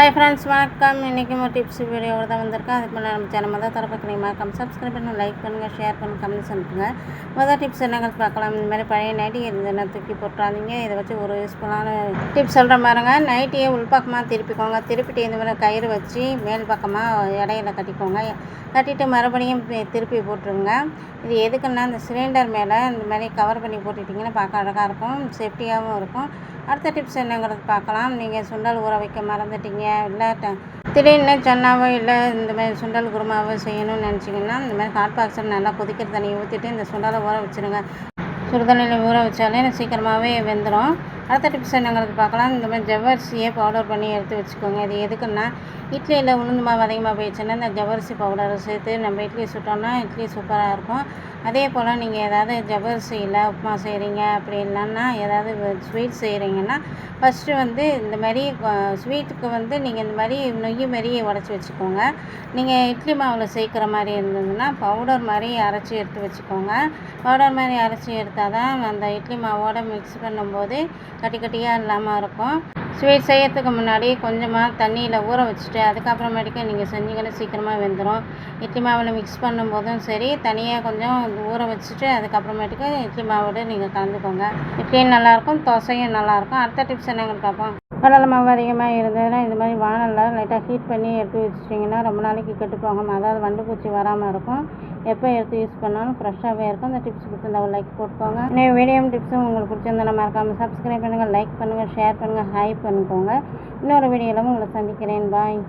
Hi friends வணக்கம். இன்றைக்கி ஒரு டிப்ஸ் வீடியோவோட தான் வந்திருக்கேன் அதுக்கு முன்னாடி நம்ம சேனல் மொதல் தரப்புக்கு நீங்கள் மறக்காம சப்ஸ்கிரைப் பண்ணி லைக் பண்ணுங்கள் ஷேர் பண்ணுங்கள் கமெண்ட்ஸ் அனுப்புங்க மொதல் டிப்ஸ் என்னங்க பார்க்கலாம். இந்த மாதிரி பழைய நைட்டி இருந்ததுன்னா தூக்கி போட்டுறாதீங்க. இதை வச்சு ஒரு யூஸ்ஃபுல்லான டிப்ஸ் சொல்கிற பாருங்க. நைட்டியை உள்பக்கமாக திருப்பிக்கோங்க. திருப்பிட்டு இந்த மாதிரி கயிறு வச்சு மேல் பக்கமாக இடையில கட்டிக்கோங்க. கட்டிட்டு மறுபடியும் திருப்பி போட்டுருங்க. இது எதுக்குன்னா அந்த சிலிண்டர் மேலே இந்த மாதிரி கவர் பண்ணி போட்டுட்டிங்கன்னா பார்க்க அழகாக இருக்கும். சேஃப்டியாகவும் இருக்கும். அடுத்த டிப்ஸ் என்னங்கிறது பார்க்கலாம். நீங்கள் சுண்டல் ஊற வைக்க மறந்துட்டீங்க. இல்லை திடீர்னு சன்னாவோ இல்லை இந்த மாதிரி சுண்டல் குருமாவோ செய்யணும்னு நினச்சிங்கன்னா இந்த மாதிரி ஹாட் பாக்ஸில் நல்லா கொதிக்கிற தண்ணியை ஊற்றிட்டு இந்த சுண்டலை ஊற வச்சுருங்க. சுடுதண்ணியில் ஊற வச்சாலே சீக்கிரமாகவே வெந்துடும் அடுத்த டிப்ஸ் என்னங்கிறது பார்க்கலாம்? இந்த மாதிரி ஜவ்வரிசியை பவுடர் பண்ணி எடுத்து வச்சுக்கோங்க. இது எதுக்குன்னா இட்லியில் உளுந்து மாவு அதிகமாக போயிடுச்சுன்னா இந்த ஜவ்வரிசி பவுடரை சேர்த்து நம்ம இட்லி சுட்டோம்னா இட்லி சூப்பராக இருக்கும். அதே போல் நீங்கள் ஏதாவது ஜவ்வரிசியில் உப்புமா செய்கிறீங்க அப்படி இல்லைன்னா ஏதாவது ஸ்வீட் செய்கிறீங்கன்னா ஃபஸ்ட்டு வந்து இந்த மாதிரி ஸ்வீட்டுக்கு வந்து நீங்கள் இந்த மாதிரி நொய் மாதிரி உடச்சி வச்சுக்கோங்க. நீங்கள் இட்லி மாவில் சேர்க்குற மாதிரி இருந்ததுன்னா பவுடர் மாதிரி அரைச்சி எடுத்து வச்சுக்கோங்க. பவுடர் மாதிரி அரைச்சி எடுத்தால் தான் அந்த இட்லி மாவோட மிக்ஸ் பண்ணும்போது கட்டி கட்டியாக இல்லாமல் இருக்கும். ஸ்வீட் செய்யறதுக்கு முன்னாடி கொஞ்சமாக தண்ணியில் ஊற வச்சுட்டு அதுக்கப்புறமேட்டுக்கு நீங்கள் செஞ்சீங்கன்னா சீக்கிரமாக வெந்துடும் இட்லி மாவில் மிக்ஸ் பண்ணும்போதும் சரி தனியாக கொஞ்சம் ஊற வச்சுட்டு அதுக்கப்புறமேட்டுக்கு இட்லி மாவோட நீங்கள் கலந்துக்கோங்க. இட்லியும் நல்லாயிருக்கும் தோசையும் நல்லாயிருக்கும் அடுத்த டிப்ஸ் என்னங்கன்னு பார்ப்போம். கடலை மாவு அதிகமாக இருந்ததுன்னா இந்த மாதிரி வானலில் லைட்டாக ஹீட் பண்ணி எடுத்து வச்சிட்டிங்கன்னா ரொம்ப நாளைக்கு கெட்டு போகாமல் அதாவது வண்டு பூச்சி வராமல் இருக்கும். எப்போ எடுத்து யூஸ் பண்ணாலும் ஃப்ரெஷ்ஷாகவே இருக்கும். அந்த டிப்ஸ் பிடிச்சிருந்தா ஒரு லைக் போட்டுக்கோங்க. இன்னும் வீடியோ டிப்ஸும் உங்களுக்கு பிடிச்சிருந்தா மறக்காமல் சப்ஸ்கிரைப் பண்ணுங்கள் லைக் பண்ணுங்கள் ஷேர் பண்ணுங்கள் ஹை பண்ணிக்கோங்க. இன்னொரு வீடியோவில் உங்களை சந்திக்கிறேன். பாய்